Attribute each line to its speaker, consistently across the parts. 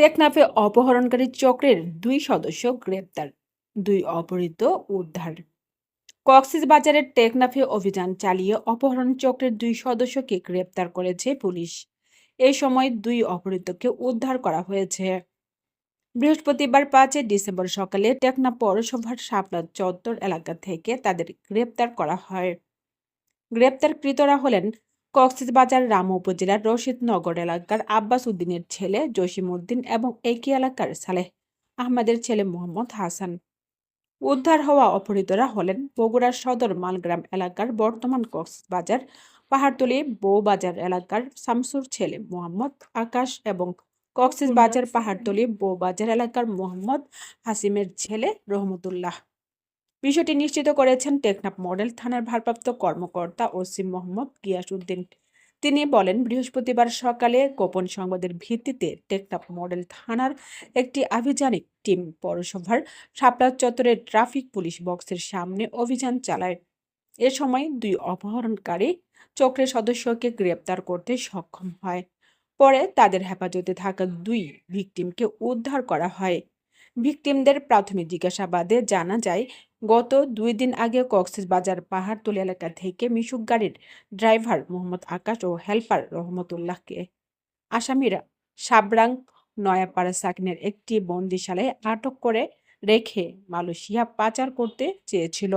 Speaker 1: টেকনাফে অপহরণকারী চক্রের দুই সদস্য গ্রেপ্তার, দুই অপহৃত উদ্ধার। কক্সবাজারের টেকনাফে অভিযান চালিয়ে অপহরণ চক্রের দুই সদস্যকে গ্রেপ্তার করেছে পুলিশ। এ সময় দুই অপহৃতকে উদ্ধার করা হয়েছে। বৃহস্পতিবার পাঁচই ডিসেম্বর সকালে টেকনাফ পৌরসভার শাপলা চত্বর এলাকা থেকে তাদের গ্রেপ্তার করা হয়। গ্রেপ্তারকৃতরা হলেন কক্সবাজার, রাম উপজেলার রশিদনগর এলাকার আব্বাস উদ্দিনের ছেলে জসিম উদ্দিন এবং একই এলাকার সালেহ আহমেদের ছেলে মোহাম্মদ হাসান। উদ্ধার হওয়া অপহৃতরা হলেন বগুড়ার সদর মালগ্রাম এলাকার বর্তমান কক্সবাজার, পাহাড়তলি বৌবাজার এলাকার শামসুর ছেলে মোহাম্মদ আকাশ এবং কক্সবাজার, পাহাড়তলি বৌবাজার এলাকার মোহাম্মদ হাসিমের ছেলে রহমতুল্লাহ। বিষয়টি নিশ্চিত করেছেন টেকনাফ মডেল থানার ভারপ্রাপ্ত কর্মকর্তা ওসিম মোহাম্মদ গিয়াসউদ্দিন তিনি বলেন, বৃহস্পতিবার সকালে গোপন সংবাদের ভিত্তিতে টেকনাফ মডেল থানার একটি আভিযানিক টিম পৌরসভার শাপলা চত্বরের ট্রাফিক পুলিশ বক্সের সামনে অভিযান চালায়। এ সময় দুই অপহরণকারী চক্রের সদস্যকে গ্রেপ্তার করতে সক্ষম হয়। পরে তাদের হেফাজতে থাকা দুই ভিকটিমকে উদ্ধার করা হয়। ভিকটিমদের প্রাথমিক জিজ্ঞাসাবাদে জানা যায় গত দুই দিন আগে কক্সবাজার পাহাড়তলি এলাকা থেকে মিশুক গাড়ির ড্রাইভার মোহাম্মদ আকাশ ও হেলপার রহমতুল্লাহকে, আসামিরা সাবরাং নয়াপাড়া সাকিনের একটি বন্দিশালায় আটক করে রেখে মালয়েশিয়া পাচার করতে চেয়েছিল।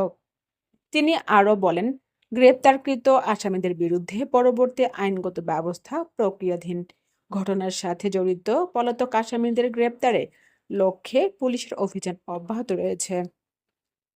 Speaker 1: তিনি আরও বলেন, গ্রেপ্তারকৃত আসামিদের বিরুদ্ধে পরবর্তী আইনগত ব্যবস্থা প্রক্রিয়াধীন। ঘটনার সাথে জড়িত পলাতক আসামিদের গ্রেপ্তারে লক্ষ্যে পুলিশের অভিযান অব্যাহত রয়েছে।